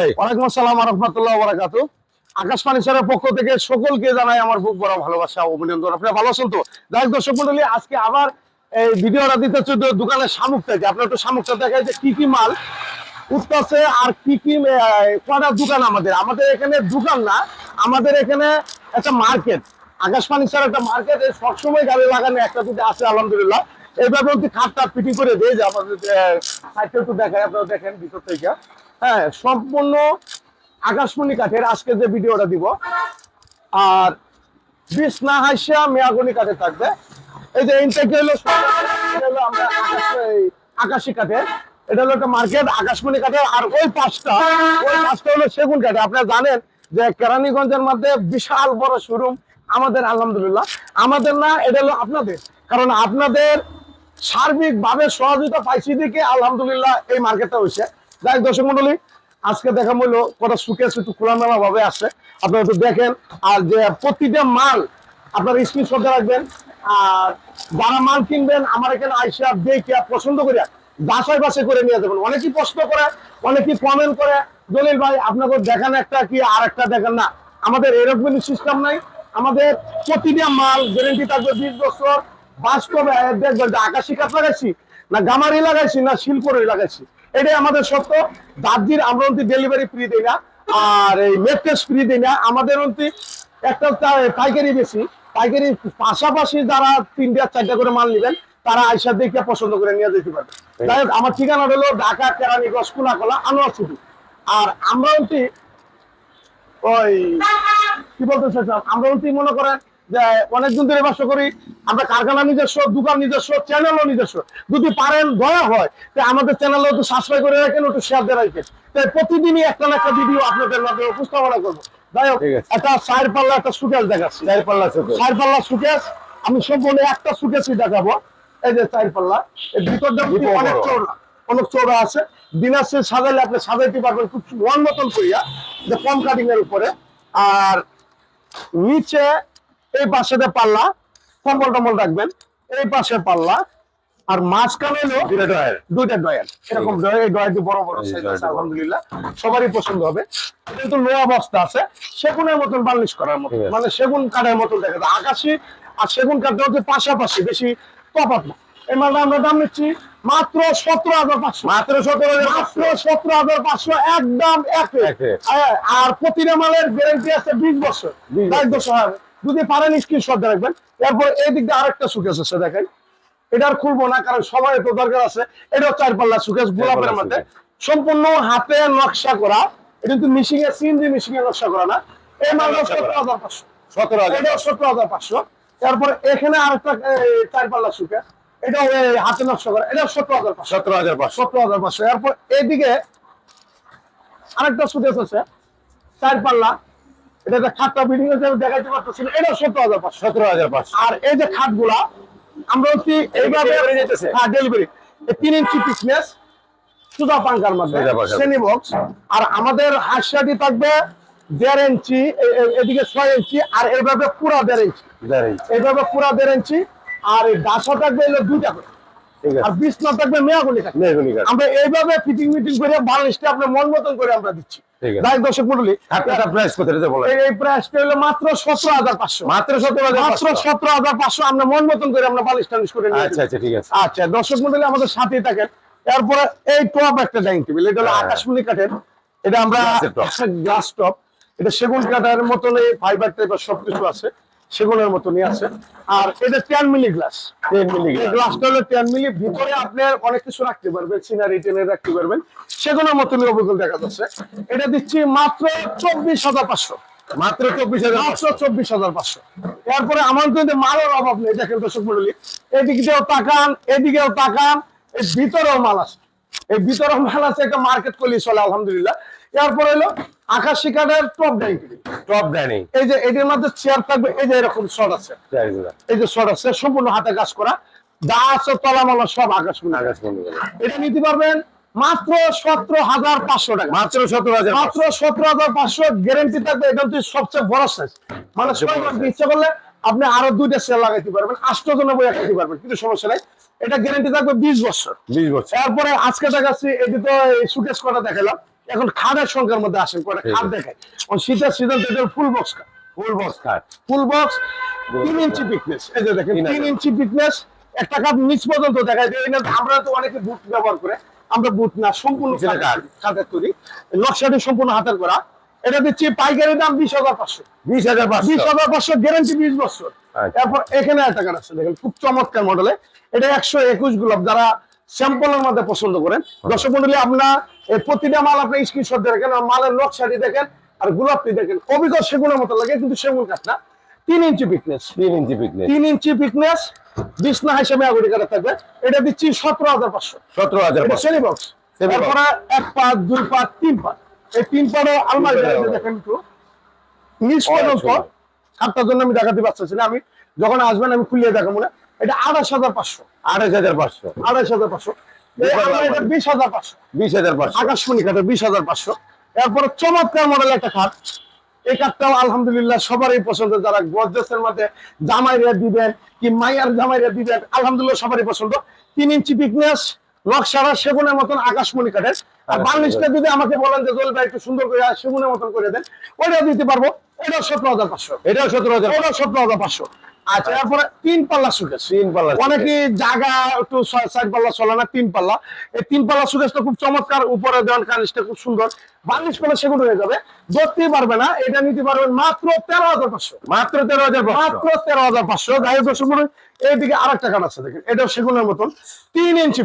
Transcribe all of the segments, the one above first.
এই দোকানের আপনার একটু যে কি কি মাল উঠতেছে আর কি কি কটা দোকান আমাদের? আমাদের এখানে দোকান না, আমাদের এখানে একটা মার্কেট। আকাশ ফার্নিচার একটা মার্কেট সবসময় গাড়ি লাগানো একটা দুটো আছে, আলহামদুলিল্লাহ। এইভাবে অব্দি খাটটা ফিটিং করে দেয় যে আমাদের দেখায় আপনারা দেখেন ভিতর থেকে। হ্যাঁ সম্পূর্ণ আকাশমণি কাঠের আজকে যে ভিডিওটা দিব। আর বিষ না হাসিয়া মেয়াগনি কাঠে থাকবে। এই যে ইনটেক হলো আকাশ- কাঠের। এটা হলো একটা মার্কেট, আকাশমণি কাঠের। আর ওই পাঁচটা ওই পাঁচটা হলো সেগুন কাঠে। আপনারা জানেন যে কেরানীগঞ্জের মধ্যে বিশাল বড় শোরুম আমাদের, আলহামদুলিল্লাহ। আমাদের না, এটা হলো আপনাদের। কারণ আপনাদের সার্বিকভাবে সহযোগিতা পাইছি দিকে আলহামদুলিল্লাহ, এই মার্কেটটা হয়েছে। যাই দর্শক মন্ডলী, আজকে দেখা মূল্য কটা সুকেস একটু খোলামেলা ভাবে আছে আপনারা একটু দেখেন, আর যে প্রতিটা মাল আপনার স্ক্রিনশট রাখবেন, আর যারা মাল কিনবেন, আমার এখানে আইসা দেখে পছন্দ করে বাসায় বাসে করে নিয়ে যাবেন। অনেকেই প্রশ্ন করে, অনেকেই কমেন্ট করে দলিল ভাই, আপনাকে দেখান একটা কি, আর একটা দেখান না। আমাদের এরকম সিস্টেম নাই। আমাদের প্রতিটা মাল গ্যারেন্টি থাকবে বিশ বছর বাস্তবে দেখবেন যে আকাশি কাঠ লাগাইছি না গামারি লাগাইছি না শিলপুরি লাগাইছি? এটাই আমাদের সত্য। দার্জির আমরা অন্তি ডেলিভারি ফ্রি দিই না আর এই মেট্রেস ফ্রি দিই না। আমাদের অন্তি একটা পাইকারি বেশি। পাইকারি পাশাপাশি যারা তিনটা চারটা করে মাল নেবেন তারা আইসা দেখে পছন্দ করে নিয়ে যেতে পারবে। যাই হোক আমার ঠিকানা হলো ঢাকা কেরানীগঞ্জ কুনাকলা আনোয়ার ছুটি আর আমরা অন্তি ওই কি বলতে চাইছিলাম আমরা অন্তি মনে করেন অনেকদিন ধরে ব্যবসা করি আমরা কারখানা নিজস্ব দোকান নিজস্ব চ্যানেলও নিজস্ব। যদি পারেন দয়া হয় আমাদের চ্যানেলে একটু সাবস্ক্রাইব করে রাখেন একটু শেয়ার দিয়ে রাখেন। তাই প্রতিদিনই একটা না একটা ভিডিও আপনাদের মাধ্যমে উপস্থাপনা করব। যাই হোক একটা চার পাল্লা একটা সুকেশ দেখাচ্ছি। চার পাল্লা চোখে পাল্লা সুকেশ আমি সম্পূর্ণ একটা সুকেশই দেখাবো। এই যে চার পাল্লা এর ভিতরটা অনেক চৌড়া অনেক চৌড়া আছে। সাজাইলে আপনি সাজাইতে পারবেন খুব মন মতন করিয়া যে কম কাটিং এর উপরে। আর নিচে এই পাল্লা কম্বল টম্বল রাখবেন এই পাশে পাল্লা আর মাঝখানে হলো দুইটা ডয়ার এরকম ডয়ার এই ডয়ারটি বড় বড় সাইজ আছে আলহামদুলিল্লাহ সবারই পছন্দ হবে। এটা কিন্তু লো অবস্থা আছে সেগুনের মতন বার্নিশ করার মতো মানে সেগুন কাঠের মতন দেখা যায়। আকাশি আর সেগুন কাঠটা হচ্ছে পাশাপাশি বেশি তফাৎ না। এই মালটা আমরা দাম নিচ্ছি মাত্র সতেরো হাজার পাঁচশো। মাত্র সতেরো মাত্র সতেরো হাজার পাঁচশো একদম এক। আর প্রতিটা মালের গ্যারেন্টি আছে বিশ বছর। 20 বাইশ বছর। হবে যদি পারেন স্ক্রিনশট রাখবেন। এরপর এই দিক দিয়ে আরেকটা সুকেস আছে দেখেন। এটা আর খুলবো না কারণ সবাই তো দরকার আছে। এটাও চার পাল্লা সুকেস গোলাপের মধ্যে। সম্পূর্ণ হাতে নকশা করা। এটা কিন্তু মিশিং এ সিএনজি মিশিং এ নকশা করা না। এই নকশা সতেরো। হাজার পাঁচশো। সতেরো হাজার এটাও সতেরো হাজার পাঁচশো। তারপরে এখানে আরেকটা চার পাল্লা সুকেস এটা হাতে নকশা করা। এটা সতেরো হাজার পাঁচশো। সতেরো হাজার পাঁচশো। সতেরো হাজার পাঁচশো। এরপর এইদিকে আরেকটা সুকেস আছে। চার পাল্লা এটা খাটটা বিল্ডিং এর দেখাইতে পারতেছি এটা সতেরো হাজার পাঁচশো। সতেরো হাজার পাঁচশো। আর এই যে খাটগুলা আমরা হচ্ছে এইভাবে হ্যাঁ ডেলিভারি তিন ইঞ্চি সুদা পাঙ্কার মধ্যে শ্রেণি বক্স আর আমাদের হাসিয়াটি থাকবে দেড় ইঞ্চি এদিকে ছয় ইঞ্চি আর এইভাবে পুরা দেড় ইঞ্চি এইভাবে পুরা দেড় ইঞ্চি আর এই ডাসা থাকবে এলো দুইটা করে। আর বিছনা থাকবে মেয়াগুলি থাকবে। আমরা এইভাবে ফিটিং মিটিং করে বার্নিশটা আপনার মন মতন করে আমরা দিচ্ছি। যাই দর্শক মন্ডলী খাটটা প্রাইস কত এটা বলো এই এই প্রাইসটা হলো মাত্র সতেরো হাজার পাঁচশো। মাত্র সতেরো মাত্র পাঁচশো। সতেরো হাজার পাঁচশো। আমরা মন মতন করে আমরা বালিশ টালিশ করে নিয়ে আচ্ছা আচ্ছা ঠিক আছে। আচ্ছা দর্শক মন্ডলী আমাদের সাথেই থাকেন। এরপরে এই টপ একটা ডাইনিং টেবিল এটা হলো হ্যাঁ। আকাশমণি কাঠের। এটা আমরা। গ্লাস টপ এটা সেগুন কাঠের মতন এই ফাইবার টাইপের সবকিছু আছে। সেগুনের মতনই আছে। আর এটা ten milli glass ten milli গ্লাসটা হলো টেন মিলি ভিতরে আপনি অনেক কিছু রাখতে পারবেন সিনারি টেনে রাখতে পারবেন। সেগুলোর মতনই অবিকল দেখা যাচ্ছে। এটা দিচ্ছি মাত্র চব্বিশ হাজার পাঁচশো। মাত্র চব্বিশ হাজার মাত্র চব্বিশ হাজার পাঁচশো। এরপরে আমার কিন্তু মালের অভাব নেই দেখেন দর্শক মন্ডলী এদিক দিয়েও তাকান এদিকেও তাকান এই ভিতরেও মাল আছে। এই ভিতরেও মাল আছে একটা মার্কেট করলে চলে আলহামদুলিল্লাহ। এরপরে হলো আকাশ শিকারের টপ ডাইনিং টপ ডাইনিং এই যে এটির মধ্যে চেয়ার থাকবে এই যে এরকম শট আছে। এই যে শট আছে সম্পূর্ণ হাতে কাজ করা। যা আছে তলামালা সব আকাশ আকাশ এটা নিতে পারবেন মাত্র সতেরো হাজার পাঁচশো টাকা। মাত্র সতেরো হাজার মাত্র সতেরো হাজার পাঁচশো গ্যারেন্টি থাকবে। এটা হচ্ছে সবচেয়ে বড় সাইজ মানে ইচ্ছা করলে আপনি আরও দুইটা সেল লাগাইতে পারবেন। আষ্ট জনে বই খেতে পারবেন কিন্তু সমস্যা নাই। এটা গ্যারেন্টি থাকবে বিশ বছর। বিশ বছর। তারপরে আজকে দেখাচ্ছি এটি তো সুকেশ কটা দেখালাম। এখন খাটের সংখ্যার মধ্যে আসেন কয়টা খাট আছে। দেখায় শীতের সিজন ফুল বক্স খাট full box cut full box তিন ইঞ্চি পিকনেস এই যে দেখেন তিন ইঞ্চি পিকনেস একটা কাপ নিচ পর্যন্ত দেখায় দেয়। না আমরা তো অনেকে বুট ব্যবহার করে আমরা বুট না সম্পূর্ণ কাঠ। তৈরি নকশাটি সম্পূর্ণ হাতের করা। এটা দিচ্ছি পাইকারি দাম বিশ হাজার পাঁচশো। বিশ হাজার বিশ হাজার পাঁচশো গ্যারান্টি বিশ বছর। আচ্ছা। এরপর এখানে একটা কাঠ আছে দেখেন খুব চমৎকার মডেলে এটা একশো একুশ গোলাপ যারা স্যাম্পলের মধ্যে পছন্দ করেন। দর্শক মন্ডলী আপনার প্রতিটা মাল আপনি স্ক্রিনশট দেখেন আর মালের নকশাটি দেখেন আর গোলাপটি দেখেন। সেগুনের মতো লাগে কিন্তু সেগুন কাঠ না। তিন ইঞ্চি পিকনেস তিন ইঞ্চি পিকনিক তিন ইঞ্চি পিকনেস বিছনা হিসেবে আগুড়ি কাটা থাকবে। এটা দিচ্ছি সতেরো হাজার পাঁচশো। সতেরো হাজার এটা বক্স তারপরে এক পাত দুই তিন পাত এই তিন আলমারি দেখেন একটু। নিচ পর্যন্ত সুন্দর। জন্য আমি দেখাতে আমি যখন আসবেন আমি খুলিয়ে দেখাবো না। এটা আড়াইশ হাজার পাঁচশো। আঠাশ হাজার পাঁচশো। আড়াইশ হাজার পাঁচশো। বিশ হাজার পাঁচশো। বিশ হাজার পাঁচশো। আকাশমণি কাঠের বিশ হাজার পাঁচশো। এরপরে চমৎকার মডেল একটা খাট এই কাঠটাও আলহামদুলিল্লাহ সবারই পছন্দ। যারা গজেসের মধ্যে জামাইরা দিবেন কি মাইয়ার জামাইরা দিবেন আলহামদুলিল্লাহ সবারই পছন্দ। তিন ইঞ্চি পিকনেস নকশারা সেগুনের মতন আকাশমণি কাঠের। আর বার্নিশটা যদি আমাকে বলেন যে জল একটু সুন্দর করে সেগুনের মতন করে দেন ওইটাও দিতে পারব। এটাও সতেরো হাজার পাঁচশো। এটাও সতেরো হাজার ওটাও সতেরো হাজার পাঁচশো। আচ্ছা এরপরে তিন পাল্লা সুকেশ তিন পাল্লা অনেকে জায়গা একটু সাইড পাল্লা চলে না তিন পাল্লা। এই তিন পাল্লা সুকেশটা খুব চমৎকার উপরে দেওয়ান কানিসটা খুব সুন্দর। বার্নিশ করলে সেগুলো হয়ে যাবে। ধরতেই পারবে না এটা নিতে পারবেন মাত্র তেরো হাজার পাঁচশো। মাত্র তেরো হাজার মাত্র তেরো হাজার পাঁচশো। দর্শক এইদিকে আর একটা কাঠ আছে দেখেন এটাও সেগুনের মতন। তিন ইঞ্চি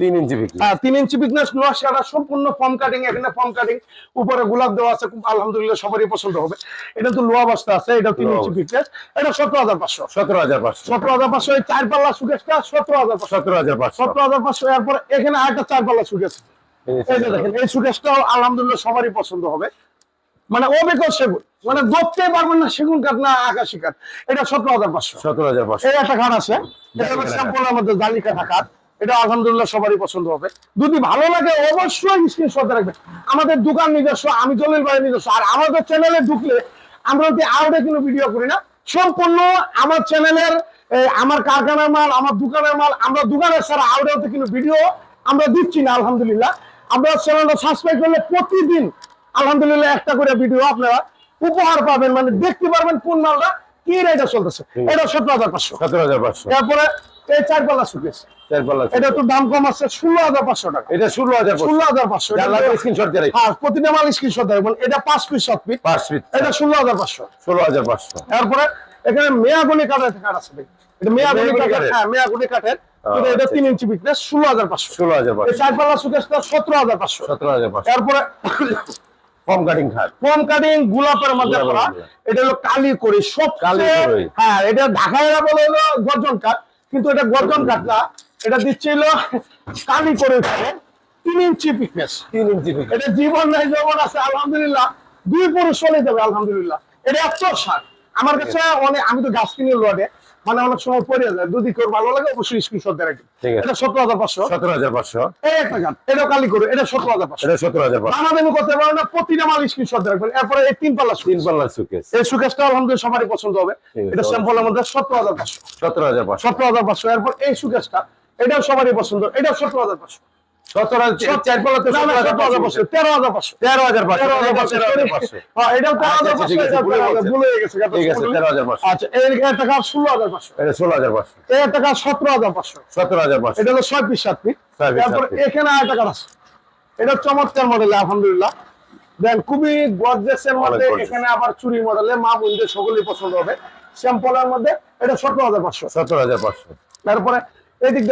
তিন ইঞ্চি হ্যাঁ তিন ইঞ্চি নকশাটা সম্পূর্ণ ফর্ম কাটিং এখানে ফর্ম কাটিং উপরে গোলাপ দেওয়া আছে আলহামদুলিল্লাহ সবারই পছন্দ হবে। এটা তো লোয়া আছে এটা তিন ইঞ্চি এটা সতেরো হাজার পাঁচশো। সতেরো হাজার পাঁচশো। সতেরো হাজার পাঁচশো এই চার পাল্লা সুকেশটা সতেরো হাজার সতেরো হাজার পাঁচশো। সতেরো হাজার পাঁচশো এরপর এখানে আরেকটা চার পাল্লা সুকেশ এই যে দেখেন এই সুকেশটাও আলহামদুলিল্লাহ সবারই পছন্দ হবে। মানে সেগুন মানে দেখতে পারবেন না সেগুন কাঠ না আকাশি কাঠ। এটা সতেরো হাজার পাঁচশো। সতেরো হাজার পাঁচশো। এই একটা খাট আছে। স্যাম্পলের মধ্যে জালিকা খাট এটা আলহামদুলিল্লাহ সবারই পছন্দ হবে। যদি ভালো লাগে অবশ্যই স্ক্রিনশট রাখবেন। আমাদের দোকান নিজস্ব আমি জলিল ভাই নিজস্ব। আর আমাদের চ্যানেলে ঢুকলে আমরা যদি আউটে কোনো ভিডিও করি না সম্পূর্ণ আমার চ্যানেলের আমার কারখানার মাল আমার দোকানের মাল আমরা দোকানের ছাড়া আউটে কিন্তু ভিডিও আমরা দিচ্ছি না আলহামদুলিল্লাহ। আমরা চ্যানেলটা সাবস্ক্রাইব করলে প্রতিদিন আলহামদুলিল্লাহ একটা করে ভিডিও আপনারা উপহার পাবেন। মানে দেখতে পারবেন কোন মালটা কি রেটে চলতেছে। এটা সতেরো হাজার পাঁচশো। সতেরো হাজার পাঁচশো। তারপরে এই চার পাল্লা সুকেশ চার পাল্লা এটা একটু দাম কম আছে ষোলো হাজার পাঁচশো টাকা। এটা ষোলো হাজার ষোলো হাজার পাঁচশো। স্ক্রিনশট দিয়ে হ্যাঁ প্রতিটা মাল স্ক্রিনশট দেবেন এটা পাঁচ পিস সাত পিস পাঁচ ফিট এটা ষোলো হাজার পাঁচশো। ষোলো হাজার পাঁচশো। তারপরে এখানে মেয়াগুনি কাঠের কাঠ আছে। এটা মেয়াগুনি কাঠের? হ্যাঁ কাঠের। এটা আচ্ছা। তিন ইঞ্চি বিকনেস ষোলো হাজার পাঁচশো। ষোলো হাজার পাঁচশো। চার পাল্লা সুকেশটা সতেরো হাজার পাঁচশো। সতেরো হাজার পাঁচশো। তারপরে কম কাটিং খাট। ফোম কাটিং গোলাপের মধ্যে করা। এটা হলো কালি করি সব কালি হ্যাঁ এটা ঢাকাইরা বলে হলো গর্জন কাঠ কিন্তু এটা গর্জন কাঠ না। এটা দিচ্ছে হলো কালি করে তিন ইঞ্চি পিকনেস তিন ইঞ্চি এটা জীবন নাই যৌবন আছে আলহামদুলিল্লাহ। দুই পুরুষ চলে যাবে আলহামদুলিল্লাহ। এটা এত সার আমার কাছে অনেক আমি তো গাছ কিনে লোয়াডে মানে অনেক সময় পড়ে যায়। যদি কেউ ভালো লাগে অবশ্যই স্ক্রিনশট দিয়ে রাখবেন এটা সতেরো হাজার পাঁচশো। সতেরো হাজার পাঁচশো। এই একটা গান এটাও কালি করে এটা সতেরো হাজার পাঁচশো। এটা সতেরো হাজার পাঁচশো। দামাদামি করতে পারো না প্রতিটা মাল স্ক্রিনশট দিয়ে রাখবেন। এরপরে এই তিন পাল্লা তিন পাল্লা সুকেস এই সুকেশটা আলহামদুলিল্লাহ সবারই পছন্দ হবে। এটা। স্যাম্পলের মধ্যে সতেরো হাজার পাঁচশো। সতেরো হাজার পাঁচশো। সতেরো হাজার পাঁচশো। এরপর এই সুকেশটা এটাও সবারই পছন্দ এটা সতেরো হাজার পাঁচশো। এটা চমৎকার মডেল আলহামদুলিল্লাহ দেন খুবই গর্জেসের মধ্যে এখানে আবার চুরি মডেলে মা বোনদের সকলেই পছন্দ হবে স্যাম্পলের মধ্যে এটা সতেরো হাজার পাঁচশো সতেরো হাজার পাঁচশো তারপরে এদিক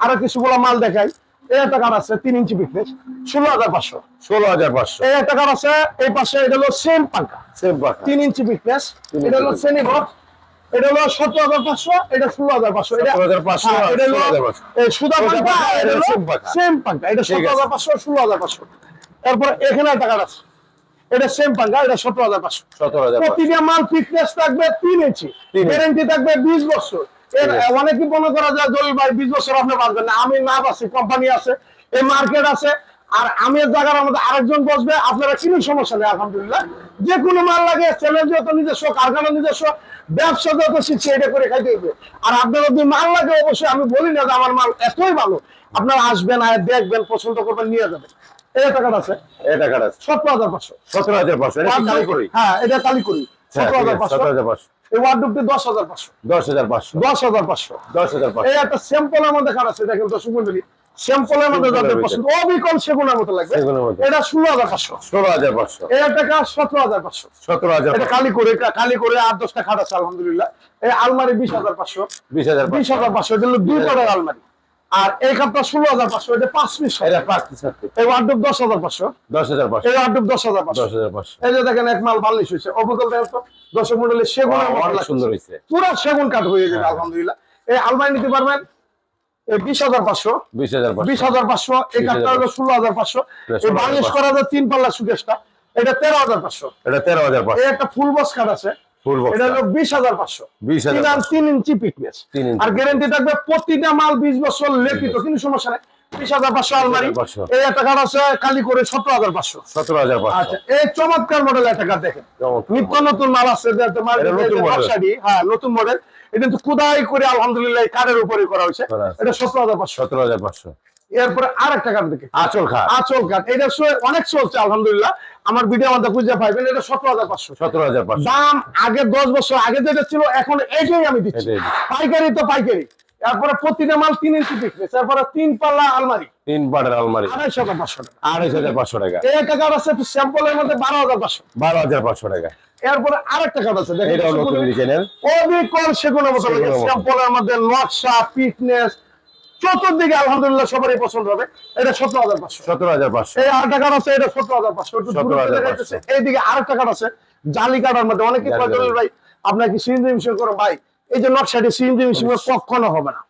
আরও কিছু কিছুগুলো মাল দেখাই এই একটা কাঠ আছে তিন ইঞ্চি ষোলো হাজার পাঁচশো। ষোলো হাজার পাঁচশো। এই একটা কাঠ আছে এই পাশে এটা হলো সেম পাঙ্কা সেম পাখা তিন ইঞ্চি তিন এটা হলো শ্রেণি বক্স এটা হলো সতেরো হাজার পাঁচশো এটা ষোলো হাজার পাঁচশো। এটা 17,500 হ্যাঁ, এটা হলো 16,500 এই সুদা সুদা পাঙ্কা পাঙ্কা, এটা এটা হলো same পাঙ্কা। সেম পাঙ্কা এটা ঠিক সতেরো হাজার পাঁচশো ষোলো হাজার পাঁচশো। তারপরে এখানে একটা কাঠ আছে। এটা সেম পাঙ্কা এটা সতেরো হাজার পাঁচশো। সতেরো হাজার প্রতিটা মাল ফিটনেস থাকবে তিন ইঞ্চি। গ্যারেন্টি থাকবে বিশ বছর। অনেকে মনে করা যায় দলিল ভাই বিশ বছর আপনি বাঁচবেন না? আমি না বাঁচি কোম্পানি আছে এই মার্কেট আছে আর আমি জায়গার আমাদের আরেকজন বসবে আপনারা সমস্যা নেই আলহামদুলিল্লাহ। যে কোনো মাল লাগে চ্যালেঞ্জ যত নিজস্ব কারখানা নিজস্ব ব্যবসা যত শিখছে এটা করে খাইতে হবে আর আপনার যদি মাল লাগে অবশ্যই আমি বলি না যে আমার মাল এতই ভালো। আপনারা আসবেন আর দেখবেন পছন্দ করবেন নিয়ে যাবেন। এই টাকাটা আছে। এই টাকাটা আছে। সতেরো হাজার পাঁচশো। সতেরো হাজার পাঁচশো হ্যাঁ এটা কালি করি। হ্যাঁ, সতেরো হাজার পাঁচশো। এই ওয়ার্ডরোবটি দশ হাজার পাঁচশো দশ হাজার পাঁচশো দশ হাজার পাঁচশো দশ হাজার পাঁচশো এই একটা স্যাম্পলের মধ্যে কাঠ আছে দেখেন দর্শক মন্ডলী স্যাম্পলের মধ্যে যাদের পছন্দ অবিকল সেগুনের মতো লাগবে এটা ষোলো হাজার পাঁচশো ষোলো হাজার পাঁচশো সতেরো হাজার পাঁচশো সতেরো হাজার এটা কালি করে কালি করে আট দশটা খাট আছে আলহামদুলিল্লাহ এই আলমারি বিশ হাজার পাঁচশো বিশ হাজার বিশ হাজার পাঁচশো দুই পাড়ার আলমারি আর এই খাটটা ষোলো হাজার পাঁচশো এটা পাঁচ পিস এটা পাঁচ পিস এই দশ হাজার পাঁচশো। দশ হাজার পাঁচশো। এই দশ হাজার পাঁচশো। দশ হাজার পাঁচশো। এই যে দেখেন এক মাল বাল্লিশ হয়েছে। অবিকল দেখেন তো দর্শক মন্ডলী সেগুন সুন্দর হয়েছে। পুরো সেগুন কাঠ হয়ে যাবে হ্যাঁ। আলহামদুলিল্লাহ। এই আলমারি নিতে পারবেন এই বিশ হাজার পাঁচশো। বিশ হাজার পাঁচশো। বিশ হাজার পাঁচশো এই 20,500 কাঠটা হলো ষোলো হাজার পাঁচশো। এই 16,500 বালিশ করা যায় তিন পাল্লা সুকেশটা এটা তেরো হাজার পাঁচশো। এটা তেরো হাজার পাঁচশো। একটা ফুল বক্স কাঠ আছে। এটা হলো বিশ হাজার পাঁচশো। তিন ইঞ্চি পিকনেস আর গ্যারেন্টি থাকবে প্রতিটা মাল বিশ বছর লেখিত কিন্তু সমস্যা নেই। বিশ হাজার পাঁচশো আলমারি। এই একটা কাঠ আছে কালি করে সতেরো হাজার পাঁচশো। সতেরো হাজার আচ্ছা এই চমৎকার মডেল একটা দেখেন। নিত্য নতুন মাল আছে। হ্যাঁ নতুন মডেল এটা কিন্তু কুদাই করে আলহামদুলিল্লাহ কাঠের উপরে করা হয়েছে। এটা সতেরো হাজার পাঁচশো। সতেরো হাজার পাঁচশো। এরপরে আর একটা কাঠ দেখে। আচল খা আচল কাঠ এটা অনেক চলছে আলহামদুলিল্লাহ। আমার ভিডিও মধ্যে খুঁজে পাইবেন এটা সতেরো হাজার পাঁচশো। সতেরো হাজার পাঁচশো। দাম আগে দশ বছর আগে যেটা ছিল এখন এটাই আমি দিচ্ছি। পাইকারি তো পাইকারি। তারপরে প্রতিটা মাল তিন ইঞ্চি পিকনেস তারপরে তিন পাল্লা আলমারি। তিন পাটের আলমারি। আড়াইশো হাজার পাঁচশো টাকা। আড়াইশ হাজার পাঁচশো টাকা। এই একটা কাঠ আছে স্যাম্পলের মধ্যে বারো হাজার পাঁচশো। বারো হাজার পাঁচশো টাকা। এরপরে আরেকটা কাঠ আছে দেখেন অবিকল সেগুনের মতো স্যাম্পলের মধ্যে নকশা পিকনেস চতুর্দিকে আলহামদুলিল্লাহ সবারই পছন্দ হবে। এটা সতেরো হাজার পাঁচশো। সতেরো হাজার পাঁচশো। এই আরেকটা কাঠ আছে এটা সতেরো হাজার পাঁচশো। একটু দূরে 17,500 চলে যাইতেছে। এইদিকে আরেকটা কাঠ আছে জালি কাটার মধ্যে। অনেকে ভাই আপনার কি সিএনজি মেশিন করো ভাই এই যে নকশাটি সিএনজি মেশিন কখনো হবে না।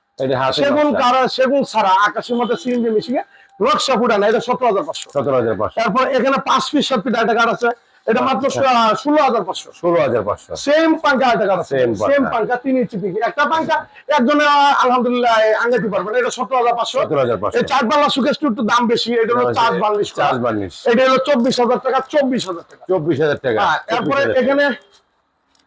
সেগুন কারা সেগুন ছাড়া আকাশের মধ্যে সিএনজি মেশিন নকশা ফুটানা এটা সতেরো হাজার পাঁচশো। সতেরো হাজার পাঁচশো। তারপর এখানে পাঁচ পিস সাত পিস একটা কাঠ আছে। এটা মাত্র ষোলো হাজার পাঁচশো। ষোলো হাজার পাঁচশো। সেম পাঙ্কা কাঠ আছে। সেম পাঙ্খা। পাঙ্কা তিন ইঞ্চি পিক। একটা পাঙ্কা একজনে আলহামদুলিল্লাহ আঙ্গাতে পারবেন এটা সতেরো হাজার পাঁচশো। সতেরো হাজার পাঁচশো। চার পাল্লা সুকেশ একটু দাম বেশি। এটা হলো চার্জ বাল্লিশ চার্জ বার্নিশ এটা হলো চব্বিশ হাজার টাকা চব্বিশ হাজার টাকা। চব্বিশ হাজার টাকা। হ্যাঁ, এরপরে এখানে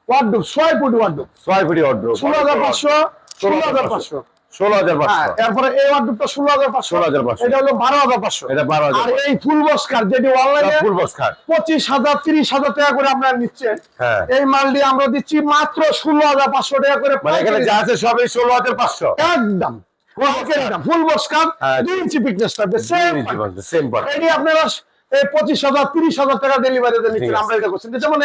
ওয়ার্ডুপ ছয় ফুট ওয়ার্ডুপ ছয় ফুটি অর্ডার ষোলো হাজার পাঁচশো ষোলো হাজার পাঁচশো। ষোলো হাজার হ্যাঁ পাঁচশো এই ওয়ার্ডুপটা ষোলো হাজার পাঁচশো। 16,500 এটা হলো বারো হাজার পাঁচশো। এটা বারো হাজার এই ফুল বক্স কার্ড যেটি অনলাইনে ফুল বক্স খাট পঁচিশ হাজার তিরিশ হাজার টাকা করে আপনারা নিচ্ছেন। হ্যাঁ। এই মালটি আমরা দিচ্ছি মাত্র ষোলো হাজার পাঁচশো টাকা করে মানে এখানে যা আছে সবই ষোলো হাজার পাঁচশো। একদম। দাম ফুল বক্স কার্ড হ্যাঁ, দুই ইঞ্চি পিকনেস থাকবে সেম সেম এটি আপনারা পঁচিশ হাজার তিরিশ হাজার টাকা ডেলিভারি নিচ্ছেন। আমরা এটা করছি। যেমন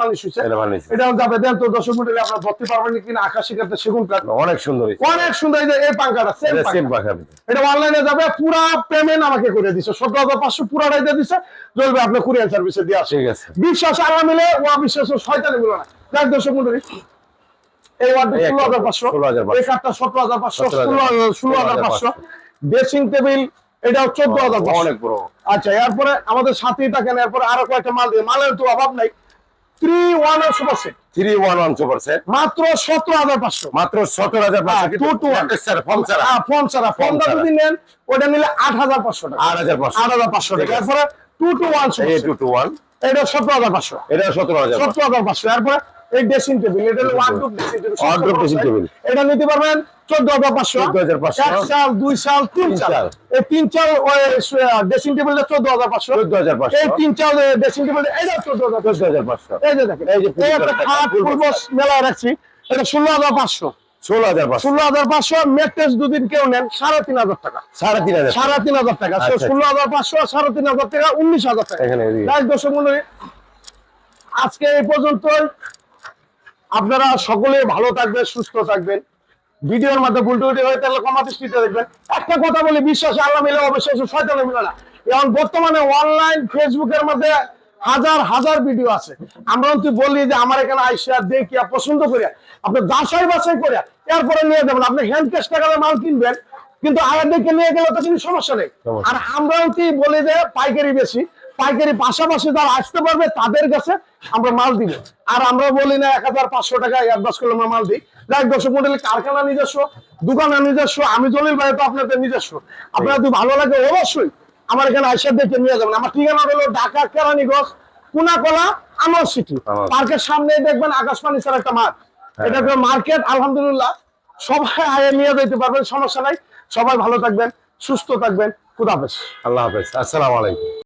বানিশ হয়েছে এটা। এটা যাবে দেন তো দশ মিনিটে আপনার ধরতে পারবেন কিনা আকাশি সেগুন কাঠ অনেক সুন্দর অনেক সুন্দর এই পাঙ্কাটা সেম এটা এটা অনলাইনে যাবে পুরা পেমেন্ট আমাকে করে দিছে। সতেরো হাজার পাঁচশো পুরাটাই দিয়ে দিছে। চলবে আপনি কুরিয়ার সার্ভিসে দিয়ে আসে বিশ্বাস মিলে ও বিশ্বাস শয়তানি না। যাক দর্শক মন্ডলী এই ওয়ার্ডে ষোলো হাজার পাঁচশো। 16,500 এই কাঠটা সতেরো হাজার পাঁচশো ষোলো হাজার পাঁচশো। ড্রেসিং টেবিল এটাও চোদ্দ হাজার অনেক বড়। আচ্ছা এরপরে আমাদের সাথেই থাকেন এরপরে আরও কয়েকটা মাল দিয়ে। মালের তো অভাব নাই। Three one super set three one one super set মাত্র সতেরো হাজার পাঁচশো। মাত্র সতেরো হাজার পাঁচশো two to one। ফর্ম ছাড়া ফোন ছাড়া ফোন যদি নেন ওটা নিলে আট হাজার পাঁচশো টাকা। আট হাজার পাঁচশো। আট হাজার পাঁচশো টাকা। এরপরে two two one two two one এটা সতেরো হাজার পাঁচশো। এটা সতেরো হাজার সতেরো হাজার পাঁচশো। এরপরে এই ড্রেসিং টেবিল এটা হলো two dressing table Wardrobe dressing table। এটা নিতে পারবেন চোদ্দ হাজার পাঁচশো। 14,500 এক সাল দুই সাল তিন তিন সাল সাল। এই তিন চাল ড্রেসিং টেবিলটা চোদ্দ হাজার পাঁচশো। চোদ্দ হাজার পাঁচশো। এই তিন চাল ড্রেসিং টেবিল এটা চোদ্দ হাজার চোদ্দ হাজার পাঁচশো। এই যে দেখেন এই যে খাট ফুল ফুল রাখছি এটা ষোলো হাজার পাঁচশো। ষোলো হাজার পাঁচশো। ষোলো হাজার পাঁচশো মেট্রেস দুদিন কেউ নেন সাড়ে তিন হাজার টাকা। সাড়ে তিন হাজার সাড়ে তিন হাজার টাকা। আচ্ছা, আচ্ছা। ষোলো হাজার পাঁচশো সাড়ে তিন হাজার টাকা উনিশ হাজার টাকা। দর্শক মন্ডলী আজকে এই পর্যন্তই। আপনারা সকলে ভালো থাকবেন সুস্থ থাকবেন। ভিডিওর মধ্যে ভুল টুটি হয়ে তাহলে ক্ষমা দৃষ্টিতে দেখবেন। একটা কথা বলি বিশ্বাসে আল্লাহ মিলে অবশ্যই শয়তানে মিলে না। এখন বর্তমানে অনলাইন ফেসবুকের মধ্যে হাজার হাজার ভিডিও আছে। আমরা কিন্তু বলি যে আমার এখানে আইসা দেখিয়া পছন্দ করিয়া আপনি যাচাই বাছাই করিয়া এরপরে নিয়ে যাবেন। আপনি হ্যান্ড ক্যাশ টাকাতে মাল কিনবেন কিন্তু আগে দেখে নিয়ে গেলে তো কোনো সমস্যা নেই। আর আমরা কি বলি যে পাইকারি বেশি পাইকারি পাশাপাশি যারা আসতে পারবে তাদের কাছে আমরা মাল দিব। আর আমরা বলি না এক হাজার পাঁচশো টাকা অ্যাডভান্স করলে আমরা মাল দিই। যাই দর্শক মন্ডলী কারখানা নিজস্ব দোকানের নিজস্ব আমি জলিল ভাই তো আপনাদের নিজস্ব। আপনার যদি ভালো লাগে অবশ্যই আমার এখানে আইসা দেখে নিয়ে যাবেন। আমার ঠিকানা হলো ঢাকা কেরানীগঞ্জ কুনাকলা আমার সিটি। পার্কের সামনে দেখবেন আকাশবাণী স্যার একটা মাঠ। হ্যাঁ। এটা মার্কেট আলহামদুলিল্লাহ। সবাই আয়ে নিয়ে যেতে পারবেন সমস্যা নাই। সবাই ভালো থাকবেন সুস্থ থাকবেন। খুদাহাফেজ আল্লাহ হাফেজ। আসসালামু আলাইকুম।